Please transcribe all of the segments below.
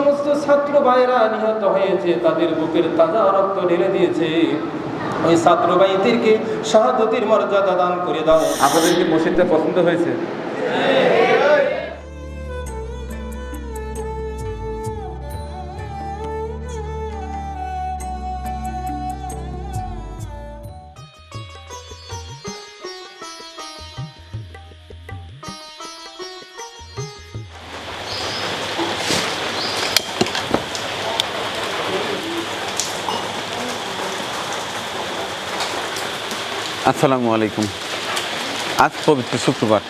সমস্ত ছাত্র ভাইরা নিহত হয়েছে তাদের বুকের তাজা রক্ত ঢেলে দিয়েছে। ওই ছাত্র ভাইদেরকে শাহাদতির মর্যাদা দান করে দাও। আপনাদের কি মসজিদটা পছন্দ হয়েছে? আসসালামু আলাইকুম। আজ পবিত্র শুক্রবার।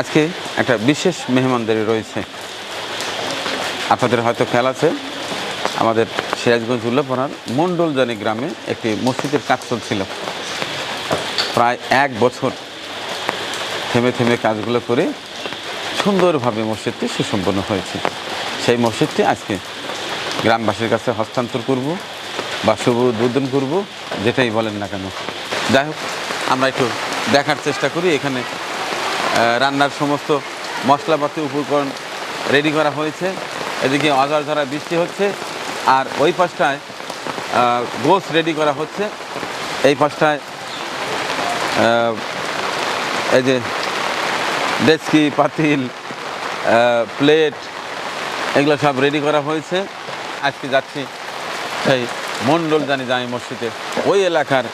আজকে একটা বিশেষ মেহমানদারি রয়েছে। আপনাদের হয়তো খেয়াল আছে, আমাদের সিরাজগঞ্জ উল্লাপাড়ার মণ্ডলজানি গ্রামে একটি মসজিদের কাজ চলছিল। প্রায় এক বছর থেমে থেমে কাজগুলো করে সুন্দরভাবে মসজিদটি সুসম্পন্ন হয়েছে। সেই মসজিদটি আজকে গ্রামবাসীর কাছে হস্তান্তর করব। বা শুভ উদ্বোধন করব, যেটাই বলেন না কেন। যাই হোক, আমরা একটু দেখার চেষ্টা করি। এখানে রান্নার সমস্ত মশলাপাতি উপকরণ রেডি করা হয়েছে। এদিকে অজর ধরা বৃষ্টি হচ্ছে, আর ওই পাশটায় গোস রেডি করা হচ্ছে। এই পাশটায় এই যে ডেস্কি, পাতিল প্লেট, এগুলো সব রেডি করা হয়েছে। আজকে যাচ্ছি সেই মণ্ডল জানি জামি মসজিদে। ওই এলাকার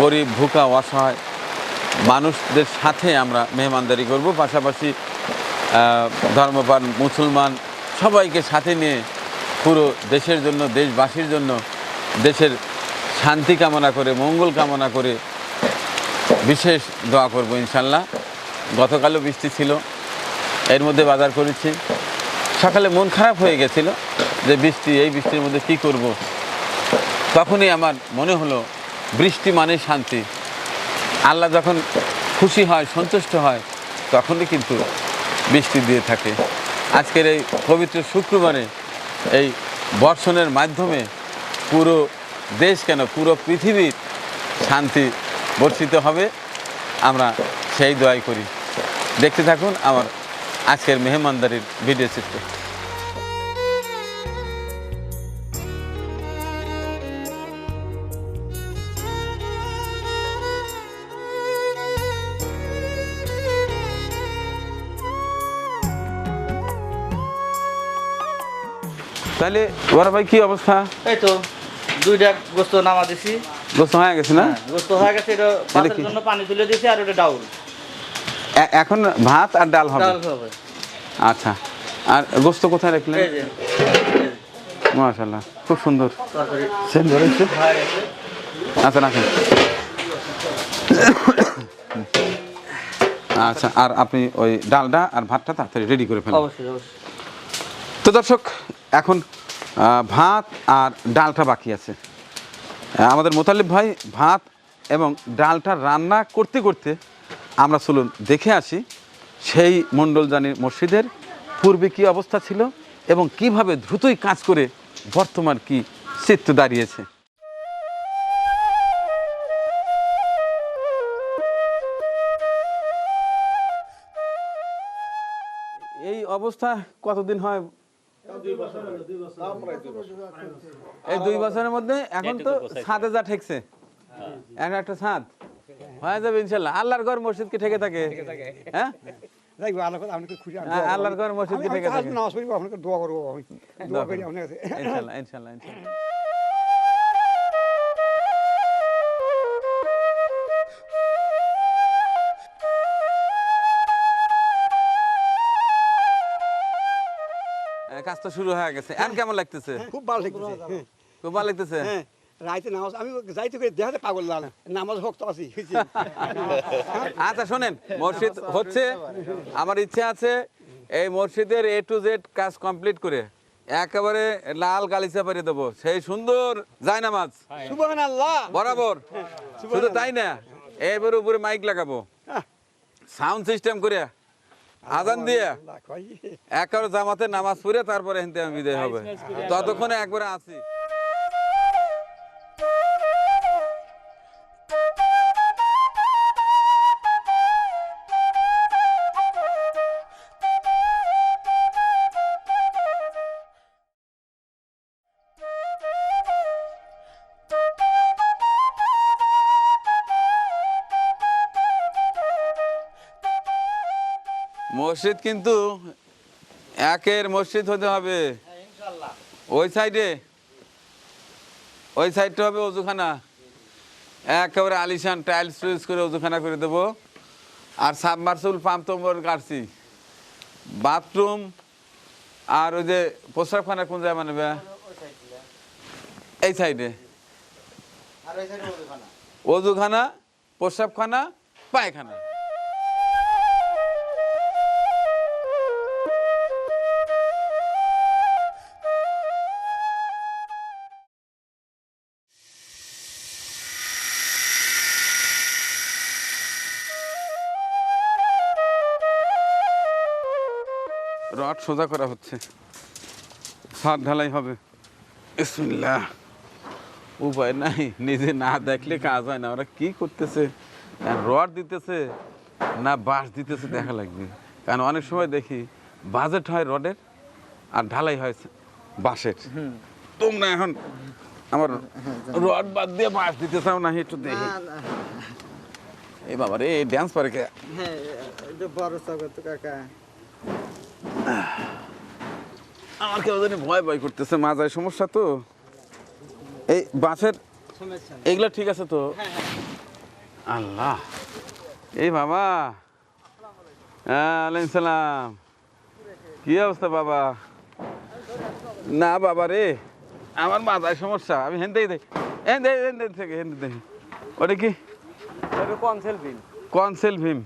গরিব ভুকা অসহায় মানুষদের সাথে আমরা মেহমানদারি করব। পাশাপাশি ধর্মপান মুসলমান সবাইকে সাথে নিয়ে পুরো দেশের জন্য, দেশবাসীর জন্য দেশের শান্তি কামনা করে, মঙ্গল কামনা করে বিশেষ দোয়া করব ইনশাল্লাহ। গতকালও বৃষ্টি ছিল, এর মধ্যে বাজার করেছি। সকালে মন খারাপ হয়ে গেছিল যে বৃষ্টি, এই বৃষ্টির মধ্যে কি করব। তখনই আমার মনে হলো, বৃষ্টি মানে শান্তি। আল্লাহ যখন খুশি হয়, সন্তুষ্ট হয়, তখনই কিন্তু বৃষ্টি দিয়ে থাকে। আজকের এই পবিত্র শুক্রবারে এই বর্ষণের মাধ্যমে পুরো দেশ কেন, পুরো পৃথিবীর শান্তি বর্ষিত হবে, আমরা সেই দোয়াই করি। দেখতে থাকুন আমার আজকের মেহমানদারির ভিডিও চিত্র। তাহলে বড় ভাই কি অবস্থা? এই তো দুইটা গোস্ত নামা দিছি। গোস্ত হয়ে গেছে না? হ্যাঁ, গোস্ত হয়ে গেছে এটা ভাতের জন্য পানি তুলে দিছি আর ওটা ডাউল। এখন ভাত আর ডাল হবে? ডাল হবে। আচ্ছা আর গোস্ত কোথায় রাখলেন? এই যে মাশাল্লাহ খুব সুন্দর। তরকারি। সেন ধরেছে হয়ে আচ্ছা রাখেন। আচ্ছা আর আপনি ওই ডালটা আর ভাতটা তাড়াতাড়ি রেডি করে ফেলেন। অবশ্যই অবশ্যই। তো দর্শক এখন ভাত আর ডালটা বাকি আছে। আমাদের মোতালিব ভাই ভাত এবং ডালটা রান্না করতে করতে আমরা চলুন দেখে আসি সেই মণ্ডলজানির মসজিদের পূর্বে কী অবস্থা ছিল এবং কীভাবে দ্রুতই কাজ করে বর্তমান কি চিত্র দাঁড়িয়েছে। এই অবস্থা কতদিন হয় এই দুই বছরের মধ্যে এখন তো ছাদে যা ঠেকছে। এখন একটা ছাদ হয়ে যাবে ইনশাল্লাহ। আল্লাহর ঘর মসজিদ কি ঠেকে থাকে? হ্যাঁ? আল্লাহ হ্যাঁ। আল্লাহর ঘর মসজিদ কি ঠেকে থাকে? দোয়া করব আমি। দোয়া করি আপনার কাছে। ইনশাল্লাহ ইনশাল্লাহ ইনশাল্লাহ। কাজ তো শুরু হয়ে গেছে। এখন কেমন লাগতেছে? খুব ভালো লাগতেছে। হ্যাঁ, খুব ভালো লাগতেছে? হ্যাঁ রাইতে নামাজ আমি যাইতে করে দেখাতে পাগল না নামাজ ভক্ত আছি আচ্ছা শোনেন মসজিদ হচ্ছে আমার ইচ্ছা আছে এই মসজিদের এ টু জেড কাজ কমপ্লিট করে একেবারে লাল গালিচা পারিয়ে দেবো। সেই সুন্দর যায় নামাজ। সুবহানাল্লাহ। বরাবর। শুধু তাই না এবার উপরে মাইক লাগাবো। হ্যাঁ, সাউন্ড সিস্টেম করে আজান দিয়ে। একবার জামাতে নামাজ পড়ে তারপরে হিন্দি আমি বিদায় হবে। ততক্ষণে একবারে আছি মসজিদ কিন্তু একের মসজিদ হতে হবে। ওই সাইডে? ওই সাইডটা হবে অজুখানা। একেবারে আলিশান টাইলস টুইলস করে অজুখানা করে দেবো। আর সাবমার্সুল পাম্প তো মোর কাটছি বাথরুম আর ওই যে প্রস্রাবখানা কোন জায়গায় মানবে এই সাইডে। অজুখানা প্রস্রাবখানা পায়খানা। সোজা করা হচ্ছে। ছাদ ঢালাই হবে। বিসমিল্লাহ। উপায় নাই নিজে না দেখলে কাজ হয় না। ওরা কি করতেছে? আর রড দিতেছে না বাঁশ দিতেছে দেখা লাগবে। কারণ অনেক সময় দেখি বাজেট হয় রডের আর ঢালাই হয় বাঁশের। তোমরা এখন আমার রড বাদ দিয়ে বাঁশ দিতে চাও না একটু দেখি এই বাবা রে ড্যান্স পারে কে হ্যাঁ বড় কাকা। আমার কেউ জানি ভয় ভয় করতেছে মাজায় সমস্যা তো। এই বাঁশের সমস্যা এগুলো ঠিক আছে তো? আল্লাহ। এই বাবা। হ্যাঁ আলাইকুম সালাম। কি অবস্থা বাবা? না বাবা রে আমার মাথায় সমস্যা। আমি হেনতেই দেখি হেন হেন থেকে হেন দেখি ওটা কি? কনসেল বিল কনসেল ভীম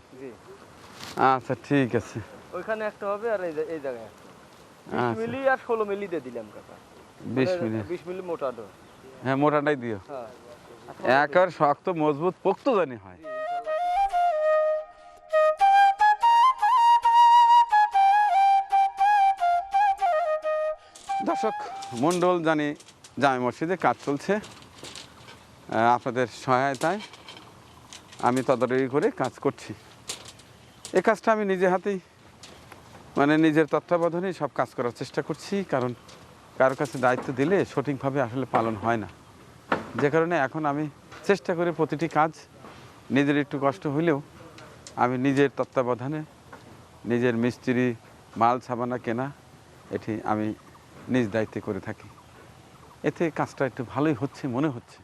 আচ্ছা ঠিক আছে। ওইখানে একটা হবে আর এই যে- এই জায়গায় আচ্ছা। মিলি আর ষোলো মিলি দিয়ে দিলাম কাকা। বিশ মিলি। বিশ মিলি মোটা ডো হ্যাঁ মোটাটাই দিও। হ্যাঁ। একেবারে শক্ত মজবুত পোক্ত জানি হয়। দর্শক মণ্ডল জানি জামে মসজিদে কাজ চলছে। আপনাদের সহায়তায় আমি তদারকি করে কাজ করছি। এই কাজটা আমি নিজে হাতেই মানে নিজের তত্ত্বাবধানেই সব কাজ করার চেষ্টা করছি, কারণ কারও কাছে দায়িত্ব দিলে সঠিকভাবে আসলে পালন হয় না। যে কারণে এখন আমি চেষ্টা করি প্রতিটি কাজ, নিজের একটু কষ্ট হইলেও আমি নিজের তত্ত্বাবধানে, নিজের মিস্ত্রি মাল সাবানা কেনা, এটি আমি নিজ দায়িত্বে করে থাকি। এতে কাজটা একটু ভালোই হচ্ছে, মনে হচ্ছে।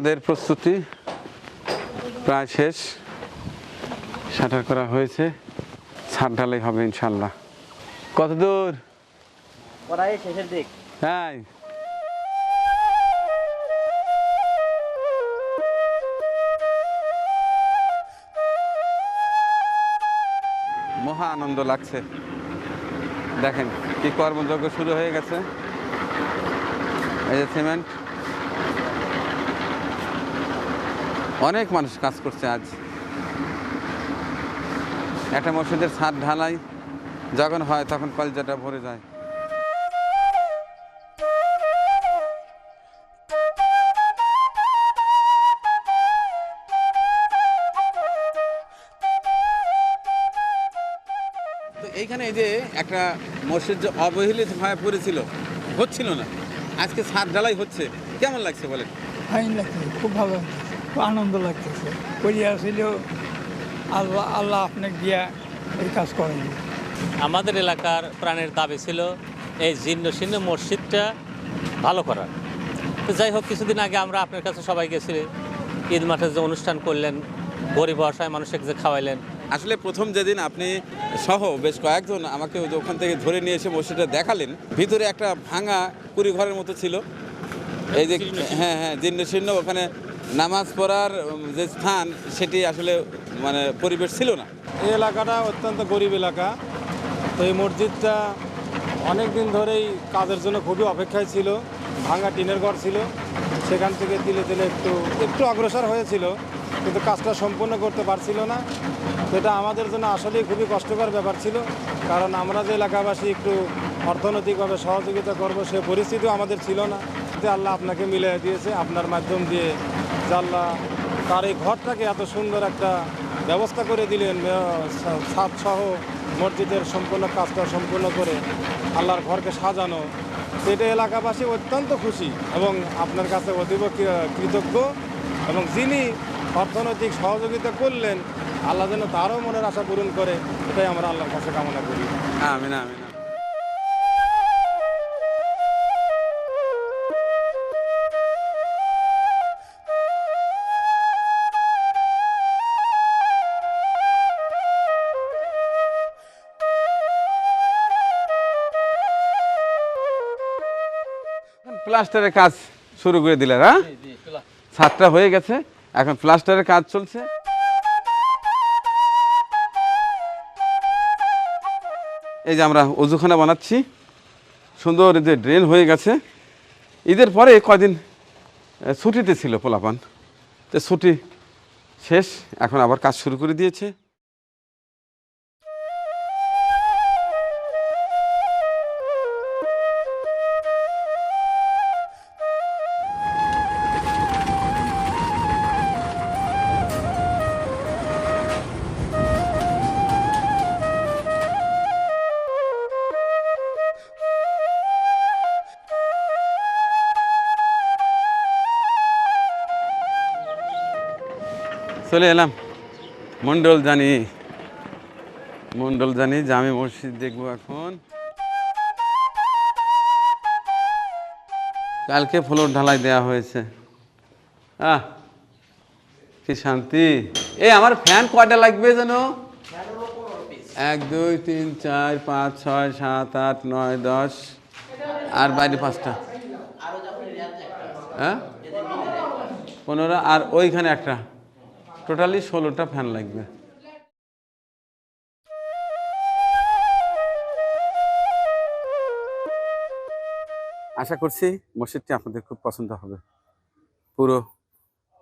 ছাদের প্রস্তুতি প্রায় শেষ। শাটার করা হয়েছে। ছাদ ঢালাই হবে ইনশাল্লাহ কত দূর? শেষের দিক। হ্যাঁ মহা আনন্দ লাগছে। দেখেন কি কর্মযজ্ঞ শুরু হয়ে গেছে। এই যে সিমেন্ট। অনেক মানুষ কাজ করছে আজ। একটা মসজিদের ছাদ ঢালাই, যখন হয় তখন কলজাটা ভরে যায়। এইখানে এই যে একটা মসজিদ যে অবহেলিত হয়ে পড়েছিল, হচ্ছিল না। আজকে ছাদ ঢালাই হচ্ছে। কেমন লাগছে বলেন? ফাইন লাগছে, খুব ভালো আনন্দ লাগতেছে। করিয়া ছিল আল্লাহ আল্লাহ আপনাকে দিয়া এই কাজ করেন। আমাদের এলাকার প্রাণের দাবি ছিল এই জীর্ণ শীর্ণ মসজিদটা ভালো করার। তো যাই হোক কিছুদিন আগে আমরা আপনার কাছে সবাই গেছি। ঈদ মাঠে যে অনুষ্ঠান করলেন গরিব অসহায় মানুষকে যে খাওয়াইলেন। আসলে প্রথম যেদিন আপনি সহ বেশ কয়েকজন আমাকে ওই যে ওখান থেকে ধরে নিয়ে এসে মসজিদটা দেখালেন ভিতরে একটা ভাঙা কুড়ি ঘরের মতো ছিল। এই যে হ্যাঁ হ্যাঁ জীর্ণ শীর্ণ ওখানে নামাজ পড়ার যে স্থান, সেটি আসলে মানে পরিবেশ ছিল না। এই এলাকাটা অত্যন্ত গরিব এলাকা। তো এই মসজিদটা অনেক দিন ধরেই কাজের জন্য খুবই অপেক্ষায় ছিল। ভাঙা টিনের ঘর ছিল। সেখান থেকে তিলে তিলে একটু একটু অগ্রসর হয়েছিল। কিন্তু কাজটা সম্পূর্ণ করতে পারছিল না। এটা আমাদের জন্য আসলেই খুবই কষ্টকর ব্যাপার ছিল। কারণ আমরা যে এলাকাবাসী একটু অর্থনৈতিকভাবে সহযোগিতা করব, সে পরিস্থিতিও আমাদের ছিল না। আল্লাহ আপনাকে মিলিয়ে দিয়েছে। আপনার মাধ্যম দিয়ে আল্লাহ তার এই ঘরটাকে এত সুন্দর একটা ব্যবস্থা করে দিলেন ছাদ সহ মসজিদের সম্পূর্ণ কাজটা সম্পূর্ণ করে আল্লাহর ঘরকে সাজানো। সেটা এলাকাবাসী অত্যন্ত খুশি এবং আপনার কাছে অতীব কৃতজ্ঞ এবং যিনি অর্থনৈতিক সহযোগিতা করলেন, আল্লাহ যেন তারও মনের আশা পূরণ করে, এটাই আমরা আল্লাহর কাছে কামনা করি। আমিন আমিন। প্লাস্টারের কাজ শুরু করে দিলে হ্যাঁ? ছাদটা হয়ে গেছে এখন প্লাস্টারের কাজ চলছে। এই যে আমরা অজুখানা বানাচ্ছি সুন্দর যে ড্রেন হয়ে গেছে। ঈদের পরে কয়দিন ছুটিতে ছিল পোলাপান। তো ছুটি শেষ এখন আবার কাজ শুরু করে দিয়েছে। চলে এলাম। মন্ডল জানি। মন্ডল জানি জামে মসজিদ দেখব এখন। কালকে ফ্লোর ঢালাই দেওয়া হয়েছে। আহ, কি শান্তি। এ, আমার ফ্যান কয়টা লাগবে যেন? এক, দুই, তিন, চার, পাঁচ, ছয়, সাত, আট, নয়, দশ। আর বাইরে পাঁচটা। হ্যাঁ? পনেরো আর ওইখানে একটা। টোটালি ষোলোটা ফ্যান লাগবে। আশা করছি মসজিদটি আপনাদের খুব পছন্দ হবে। পুরো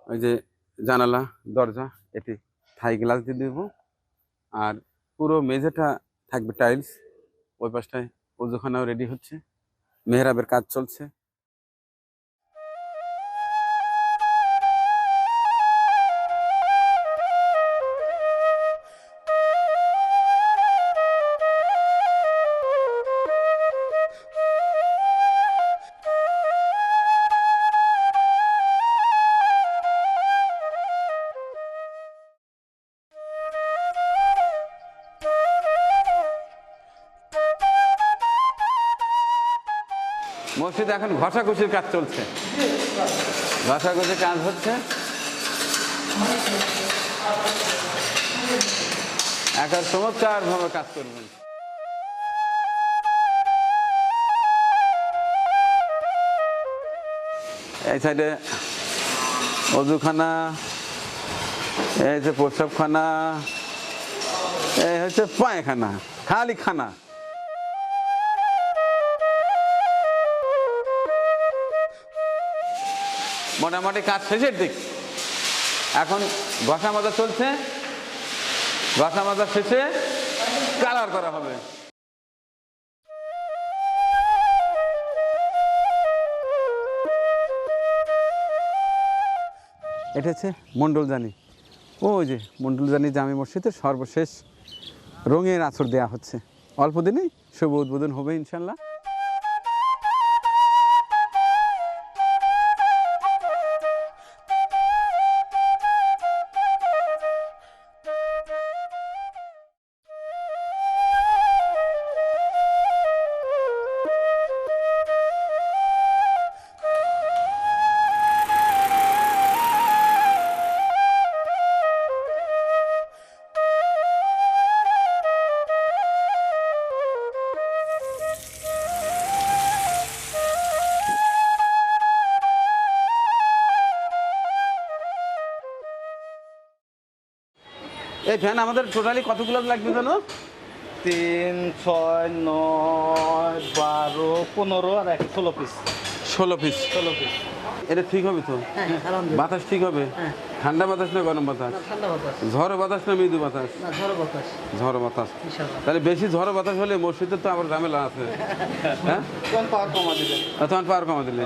ওই যে জানালা, দরজা, এটি থাই গ্লাস দিয়ে দেবো। আর পুরো মেঝেটা থাকবে টাইলস, ওই পাশটায় ওজুখানাও রেডি হচ্ছে। মেহরাবের কাজ চলছে। মসজিদে এখন ঘষাঘষির কাজ চলছে। ঘষাঘষির কাজ হচ্ছে। এখন চমৎকার ভাবে কাজ করবেন। এই সাইডে অজুখানা, এই হচ্ছে প্রস্রাবখানা, এই হচ্ছে পায়খানা, খালি খানা। মোটামুটি কাজ শেষের দিক। এখন ঘষা মাজা চলছে। ঘষা মাজা শেষে কালার করা হবে। এটা হচ্ছে মণ্ডলজানি ও যে মণ্ডলজানি জামি মসজিদের সর্বশেষ রঙের আছর দেয়া হচ্ছে। অল্প দিনেই শুভ উদ্বোধন হবে ইনশাল্লাহ এই ফ্যান আমাদের টোটালি কতগুলো লাগবে জানো? তিন ছয় নয় বারো পনেরো আর এক ষোলো পিস ষোলো পিস ষোলো পিস এটা ঠিক হবে তো? হ্যাঁ বাতাস ঠিক হবে? হ্যাঁ। ঠান্ডা বাতাস না গরম বাতাস? ঝড় বাতাস না মৃদু বাতাস? ঝড় বাতাস। তাহলে বেশি ঝড় বাতাস হলে মসজিদে তো আবার ঝামেলা আছে। হ্যাঁ? তখন পাওয়ার কমা দিলে।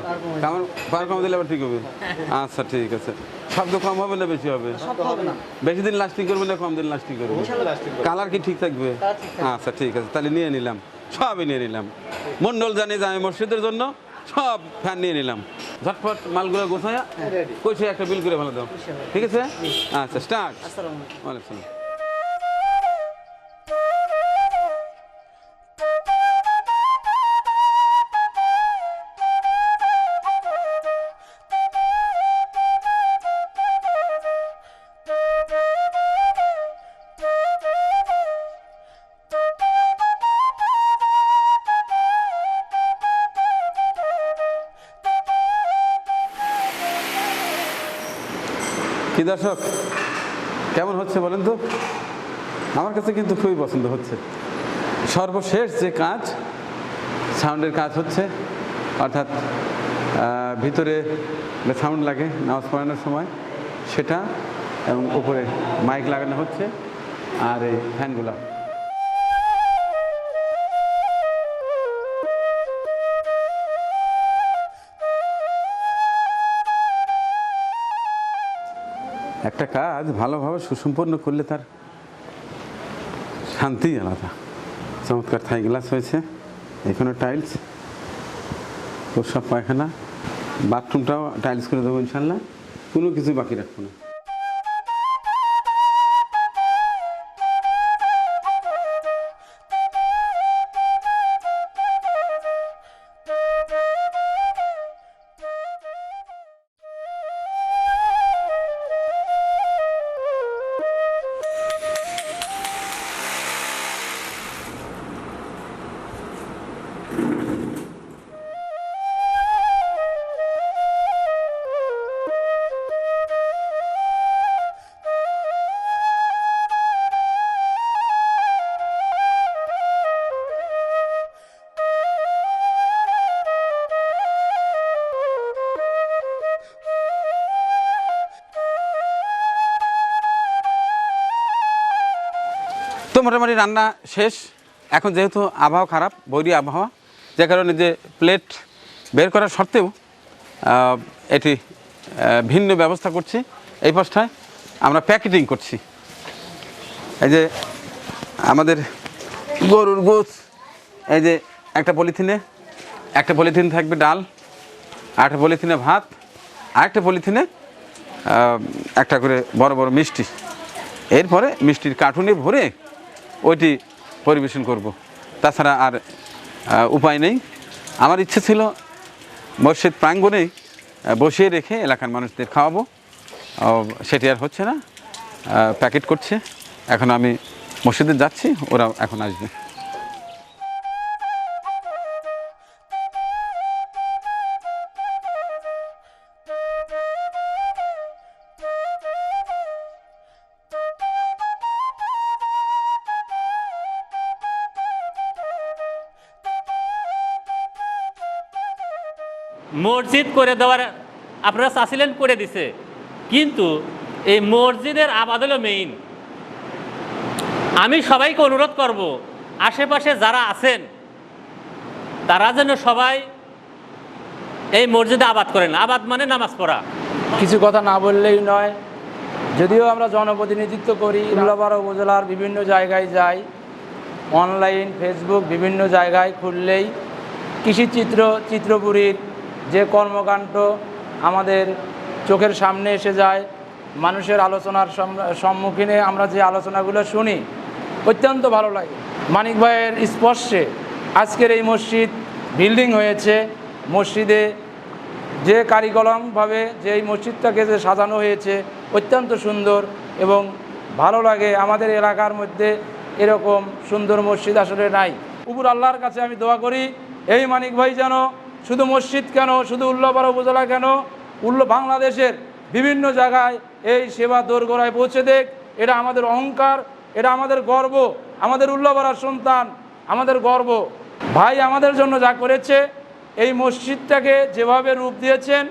আমার পাওয়ার কমা দিলে। আবার ঠিক হবে? আচ্ছা ঠিক আছে। শব্দ কম হবে না বেশি হবে? সব হবে না। বেশি দিন লাস্টিং করবে না কম দিন লাস্টিং করবে কালার কি ঠিক থাকবে। আচ্ছা ঠিক আছে। তাহলে নিয়ে নিলাম। সবই নিয়ে নিলাম। মন্ডল জানি আমি মসজিদের জন্য সব ফ্যান নিয়ে নিলাম। ঝটপট মালগুলো গোছায়া কইছে একটা বিল করে ভালো দাও। ঠিক আছে? আচ্ছা স্টার্ট আসসালামু আলাইকুম। ওয়ালাইকুম কি দর্শক, কেমন হচ্ছে বলেন তো? আমার কাছে কিন্তু খুবই পছন্দ হচ্ছে। সর্বশেষ যে কাজ, সাউন্ডের কাজ হচ্ছে, অর্থাৎ ভিতরে সাউন্ড লাগে, নামাজ পড়ানোর সময়, সেটা এবং উপরে মাইক লাগানো হচ্ছে, আর এই ফ্যানগুলো। একটা কাজ ভালোভাবে সুসম্পন্ন করলে তার শান্তি আলাদা। চমৎকার থাই গ্লাস হয়েছে, এখানে টাইলস প্রসাব পায়খানা, বাথরুমটাও টাইলস করে দেবো ইনশাল্লাহ, কোনো কিছু বাকি রাখব না। তো মোটামুটি রান্না শেষ। এখন যেহেতু আবহাওয়া খারাপ, বৈরী আবহাওয়া, যে কারণে যে প্লেট বের করার সত্ত্বেও এটি ভিন্ন ব্যবস্থা করছি। এই পাশটায় আমরা প্যাকেটিং করছি। এই যে আমাদের গরুর গোছ এই যে একটা পলিথিনে, একটা পলিথিন থাকবে ডাল আর একটা পলিথিনে ভাত আর একটা পলিথিনে একটা করে বড় বড় মিষ্টি। এরপরে মিষ্টির কার্টুনে ভরে ওইটি পরিবেশন করব। তাছাড়া আর উপায় নেই। আমার ইচ্ছে ছিল মসজিদ প্রাঙ্গণেই বসিয়ে রেখে এলাকার মানুষদের খাওয়াবো। সেটি আর হচ্ছে না। প্যাকেট করছে। এখন আমি মসজিদে যাচ্ছি, ওরা এখন আসবে। মসজিদ করে দেওয়ার আপনারা চাচ্ছিলেন করে দিছে। কিন্তু এই মসজিদের আবাদ হলো মেইন আমি সবাইকে অনুরোধ করব, আশেপাশে যারা আছেন, তারা যেন সবাই এই মসজিদে আবাদ করেন। আবাদ মানে নামাজ পড়া। কিছু কথা না বললেই নয়, যদিও আমরা জনপ্রতিনিধিত্ব করি উল্লাপাড়া উপজেলার বিভিন্ন জায়গায় যাই অনলাইন ফেসবুক বিভিন্ন জায়গায় খুললেই কৃষিচিত্র, চিত্রপুরীর যে কর্মকাণ্ড আমাদের চোখের সামনে এসে যায়, মানুষের আলোচনার সম্মুখীনে আমরা যে আলোচনাগুলো শুনি, অত্যন্ত ভালো লাগে। মানিক ভাইয়ের স্পর্শে আজকের এই মসজিদ বিল্ডিং হয়েছে। মসজিদে যে কারিকলমভাবে যে এই মসজিদটাকে যে সাজানো হয়েছে, অত্যন্ত সুন্দর এবং ভালো লাগে। আমাদের এলাকার মধ্যে এরকম সুন্দর মসজিদ আসলে নাই। উপর আল্লাহর কাছে আমি দোয়া করি, এই মানিক ভাই যেন শুধু মসজিদ কেন, শুধু উল্লাপাড়া উপজেলা কেন? উল্ল বাংলাদেশের বিভিন্ন জায়গায় এই সেবা দোরগোড়ায় পৌঁছে দেখ এটা আমাদের অহংকার, এটা আমাদের গর্ব, আমাদের উল্লাপাড়ার সন্তান, আমাদের গর্ব। ভাই আমাদের জন্য যা করেছে, এই মসজিদটাকে যেভাবে রূপ দিয়েছেন,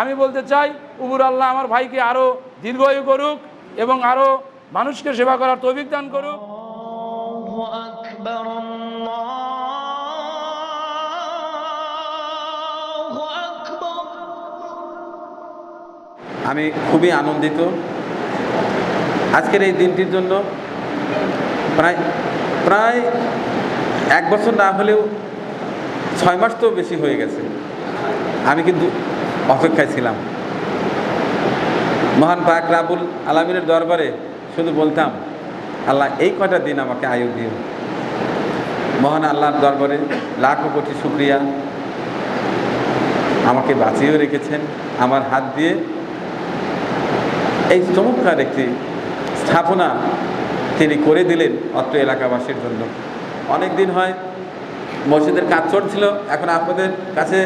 আমি বলতে চাই উবুর আল্লাহ আমার ভাইকে আরও দীর্ঘায়ু করুক এবং আরও মানুষকে সেবা করার তৌফিক দান করুক। আমি খুবই আনন্দিত। আজকের এই দিনটির জন্য প্রায় প্রায় এক বছর না হলেও ছয় মাস তো বেশি হয়ে গেছে। আমি কিন্তু অপেক্ষায় ছিলাম। মহান পাক রাবুল আলমিনের দরবারে শুধু বলতাম, আল্লাহ এই কয়টা দিন আমাকে আয়ু দিও। মহান আল্লাহর দরবারে লাখো কোটি শুক্রিয়া। আমাকে বাঁচিয়েও রেখেছেন। আমার হাত দিয়ে এই চমৎকার একটি স্থাপনা তিনি করে দিলেন অত্র এলাকাবাসীর জন্য। অনেক দিন হয় মসজিদের কাজ চলছিল, এখন আপনাদের কাছে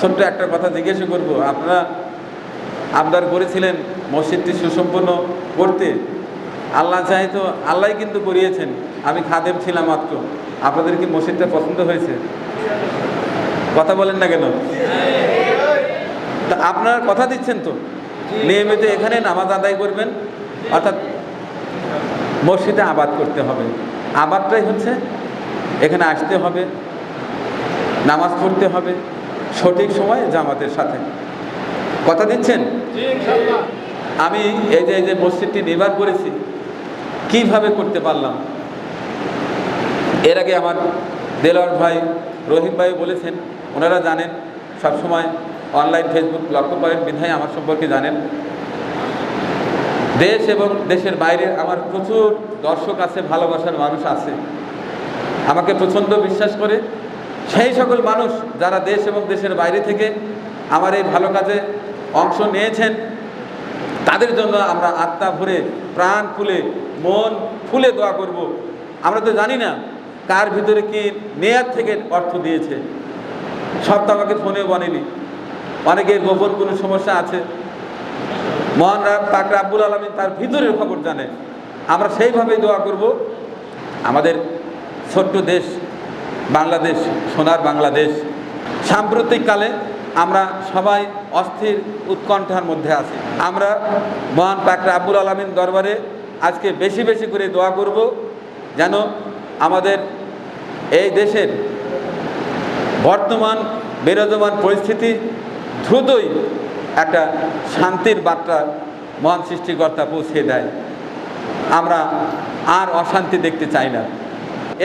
ছোট্ট একটা কথা জিজ্ঞেস করব। আপনারা আবদার করেছিলেন মসজিদটি সুসম্পন্ন করতে? আল্লাহ চাই তো, আল্লাহ কিন্তু করিয়েছেন। আমি খাদেম ছিলাম মাত্র। আপনাদের কি মসজিদটা পছন্দ হয়েছে? কথা বলেন না কেন? তা আপনারা কথা দিচ্ছেন তো? নিয়মিত এখানে নামাজ আদায় করবেন অর্থাৎ মসজিদে আবাদ করতে হবে। আবাদটাই হচ্ছে এখানে আসতে হবে নামাজ পড়তে হবে সঠিক সময় জামাতের সাথে। কথা দিচ্ছেন? আমি এই যে এই যে মসজিদটি নির্মাণ করেছি কীভাবে করতে পারলাম? এর আগে আমার দেলোয়ার ভাই রহিম ভাই বলেছেন ওনারা জানেন সবসময় অনলাইন ফেসবুক লক্ষ্য করেন, বিধায় আমার সম্পর্কে জানেন। দেশ এবং দেশের বাইরে আমার প্রচুর দর্শক আছে, ভালোবাসার মানুষ আছে। আমাকে প্রচণ্ড বিশ্বাস করে। সেই সকল মানুষ যারা দেশ এবং দেশের বাইরে থেকে আমার এই ভালো কাজে অংশ নিয়েছেন, তাদের জন্য আমরা আত্মা ভরে, প্রাণ খুলে মন ফুলে দোয়া করব। আমরা তো জানি না কার ভিতরে কি নেয়ার থেকে অর্থ দিয়েছে। সব তো আমাকে ফোনে বলেনি। অনেকের গোপন কোনো সমস্যা আছে। মহান পাক রাব্বুল আলমী তার ভিতরের খবর জানে। আমরা সেইভাবেই দোয়া করব। আমাদের ছোট্ট দেশ বাংলাদেশ, সোনার বাংলাদেশ, সাম্প্রতিককালে আমরা সবাই অস্থির উৎকণ্ঠার মধ্যে আছি। আমরা মহান পাক রাব্বুল আলমীর দরবারে আজকে বেশি বেশি করে দোয়া করব যেন আমাদের এই দেশের বর্তমান বিরাজমান পরিস্থিতি দ্রুতই একটা শান্তির বার্তা মহান সৃষ্টিকর্তা পৌঁছে দেয়। আমরা আর অশান্তি দেখতে চাই না।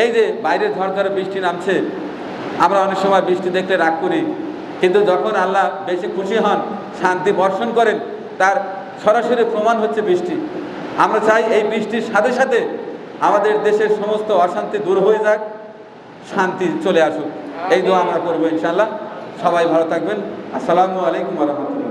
এই যে বাইরে ঝড় বৃষ্টি নামছে, আমরা অনেক সময় বৃষ্টি দেখলে রাগ করি। কিন্তু যখন আল্লাহ বেশি খুশি হন, শান্তি বর্ষণ করেন, তার সরাসরি প্রমাণ হচ্ছে বৃষ্টি। আমরা চাই এই বৃষ্টির সাথে সাথে আমাদের দেশের সমস্ত অশান্তি দূর হয়ে যাক, শান্তি চলে আসুক। এই দোয়া আমরা করব ইনশাল্লাহ সবাই ভালো থাকবেন। আসসালামু আলাইকুম রহমতুল্লাহ।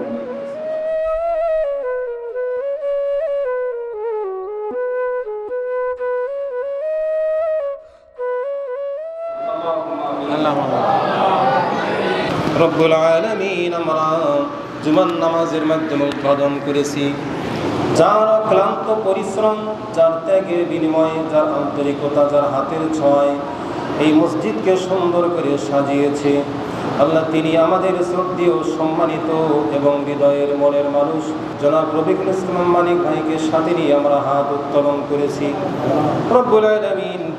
রব্বুল আলমিন আমরা জুমান নামাজের মাধ্যমে উদ্বোধন করেছি। যার ক্লান্ত পরিশ্রম, যার ত্যাগের বিনিময়ে, যার আন্তরিকতা, যার হাতের ছয়, এই মসজিদকে সুন্দর করে সাজিয়েছে। আল্লাহ তিনি আমাদের শ্রদ্ধেয়, সম্মানিত এবং হৃদয়ের মনের মানুষ। জনাব ইসলাম মানিক ভাইকে সাথে নিয়ে আমরা হাত উত্তোলন করেছি।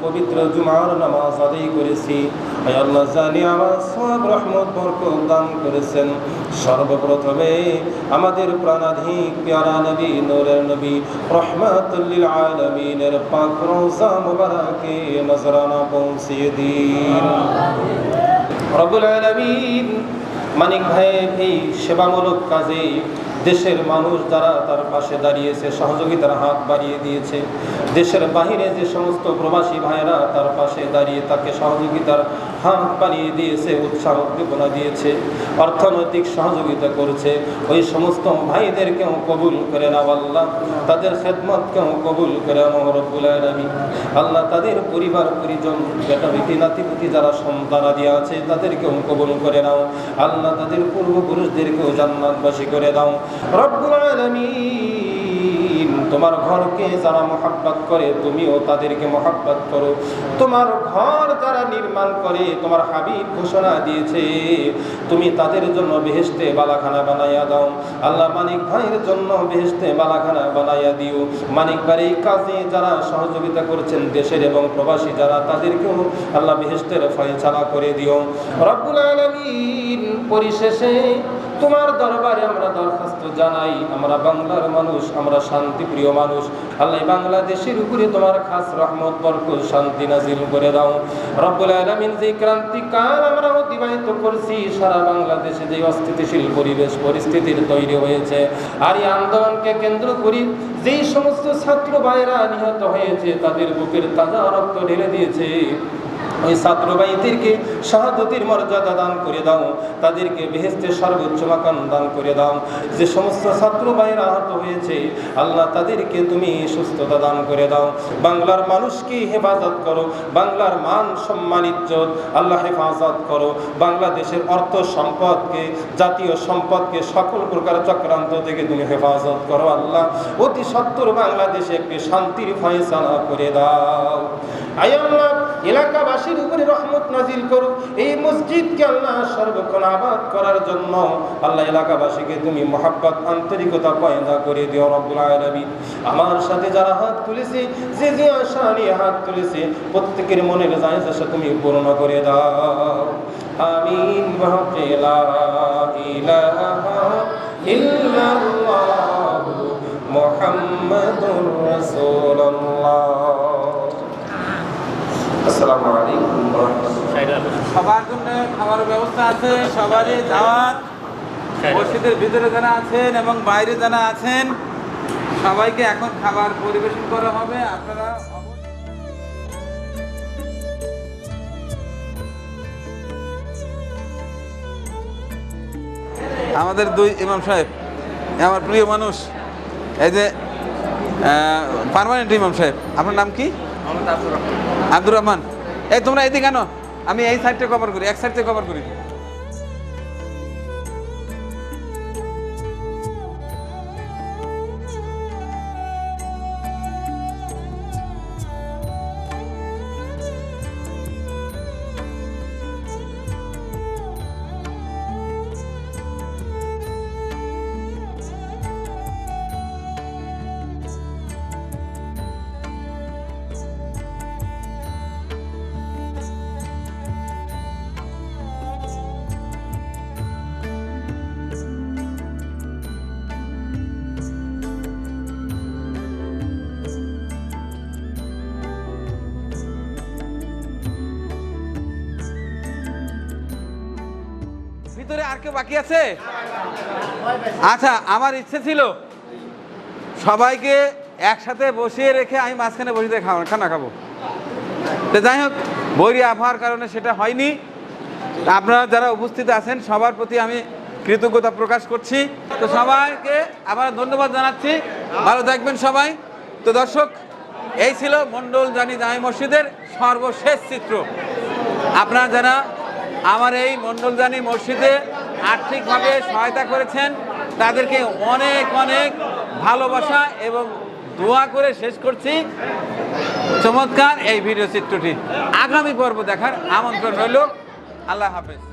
পবিত্র জুমার নামাজ আদায় করেছি। আল্লাহ, জানি আমার সব রহমত, বরকত দান করেছেন। সর্বপ্রথমে আমাদের প্রাণাধিক প্যারা নবী, নূরের নবী রহমাতুল্লিল আলামিনের পাক রওজা মুবারকে নজরানা পৌঁছিয়ে দিন। রব্বুল আলমিন মানিক ভাইয়ের এই সেবামূলক কাজে দেশের মানুষ যারা তার পাশে দাঁড়িয়েছে, সহযোগিতার হাত বাড়িয়ে দিয়েছে, দেশের বাহিরে যে সমস্ত প্রবাসী ভাইয়েরা তার পাশে দাঁড়িয়ে তাকে সহযোগিতার হাত বাড়িয়ে দিয়েছে, উৎসাহ উদ্দীপনা দিয়েছে, অর্থনৈতিক সহযোগিতা করেছে, ওই সমস্ত ভাইদেরকেও কবুল করে নাও আল্লাহ, তাদের খেদমতকেও কবুল করে নাও আল্লাহ তাদের পরিবার, পরিজন বেটা বেটি নাতিপুতি যারা সন্তানাদি আছে, তাদেরকেও কবুল করে নাও। আল্লাহ তাদের পূর্বপুরুষদেরকেও জান্নাতবাসী করে দাও। রব্বুল আলামিন, তোমার ঘরকে যারা মোহাব্বত করে, তুমিও তাদেরকে মোহাব্বত করো। তোমার ঘর যারা নির্মাণ করে, তোমার হাবিব ঘোষণা দিয়েছে, তুমি তাদের জন্য বেহেশতে বালাখানা বানাইয়া দাও। আল্লাহ মানিক ভাইয়ের জন্য বেহেস্তে বালাখানা বানাইয়া দিও। মানিক ভাইয়ের এই কাজে যারা সহযোগিতা করছেন দেশের এবং প্রবাসী যারা, তাদেরকেও আল্লাহ বেহেশতের ফয়সালা করে দিও। রব্বুল আলামিন, পরিশেষে তোমার দরবারে আমরা দরখাস্ত জানাই, আমরা বাংলার মানুষ, আমরা শান্তিপ্রিয় মানুষ। আল্লাহ বাংলাদেশের উপরে তোমার খাস রহমত, বরকত, শান্তি নাজিল করে দাও। রব্বুল আলামিন যে ক্রান্তিকাল আমরা অতিবাহিত করছি, সারা বাংলাদেশে যে অস্থিতিশীল পরিবেশ, পরিস্থিতির তৈরি হয়েছে, আর এই আন্দোলনকে কেন্দ্র করি যেই সমস্ত ছাত্র ভাইরা নিহত হয়েছে, তাদের বুকের তাজা রক্ত ঢেলে দিয়েছে। ওই ছাত্র ভাইদেরকে শাহাদতির মর্যাদা দান করে দাও। তাদেরকে বেহেস্তের সর্বোচ্চ মাকান দান করে দাও। যে সমস্ত ছাত্র ভাইরা আহত হয়েছে, আল্লাহ তাদেরকে তুমি সুস্থতা দান করে দাও। বাংলার মানুষকে হেফাজত করো। বাংলার মান সম্মান ইজ্জত, আল্লাহ হেফাজত করো। বাংলাদেশের অর্থ সম্পদকে, জাতীয় সম্পদকে সকল প্রকার চক্রান্ত থেকে তুমি হেফাজত করো, আল্লাহ। অতি সত্তর বাংলাদেশে একটি শান্তির ফয়সালা করে দাও। আয় আল্লাহ এলাকাবাসীর উপরে রহমত নাজিল করো এই মসজিদকে আল্লাহ সর্বক্ষণ আবাদ করার জন্য আল্লাহ এলাকাবাসীকে তুমি মোহাব্বত, আন্তরিকতা পয়দা করে দিও আলামিন। আমার সাথে যারা হাত তুলেছে, যে যে আশা নিয়ে হাত তুলেছে, প্রত্যেকের মনের জায়েজ আশা তুমি পূর্ণ করে দাও। আমিন লা ইলাহা আসসালামু আলাইকুম ওয়া রাহমাতুল্লাহ সবার জন্য খাবারের ব্যবস্থা আছে সবারই দাওয়াত। মসজিদের ভিতরে যারা আছেন এবং বাইরে যারা আছেন সবাইকে এখন খাবার পরিবেশন করা হবে। আপনারা আমাদের দুই ইমাম সাহেব আমার প্রিয় মানুষ। এই যে পার্মানেন্ট ইমাম সাহেব আপনার নাম কি? আব্দুর রহমান। এই তোমরা এদিকে কেন আমি এই সাইডটা কভার করি, এক সাইডটা কভার করি। কেউ বাকি আছে? আচ্ছা আমার ইচ্ছে ছিল সবাইকে একসাথে বসিয়ে রেখে আমি মাঝখানে বসে দিয়ে খাওয়া খানা খাব। তো যাই হোক, বৈরী আবহাওয়ার কারণে সেটা হয়নি। আপনারা যারা উপস্থিত আছেন, সবার প্রতি আমি কৃতজ্ঞতা প্রকাশ করছি। তো সবাইকে আবার ধন্যবাদ জানাচ্ছি। ভালো থাকবেন সবাই। তো দর্শক, এই ছিল মণ্ডল জানি জামি মসজিদের সর্বশেষ চিত্র। আপনারা যারা আমার এই মণ্ডল জানি মসজিদে আর্থিকভাবে সহায়তা করেছেন। তাদেরকে অনেক অনেক ভালোবাসা এবং দোয়া করে শেষ করছি। চমৎকার এই ভিডিও চিত্রটি। আগামী পর্ব দেখার আমন্ত্রণ রইল। আল্লাহ হাফেজ।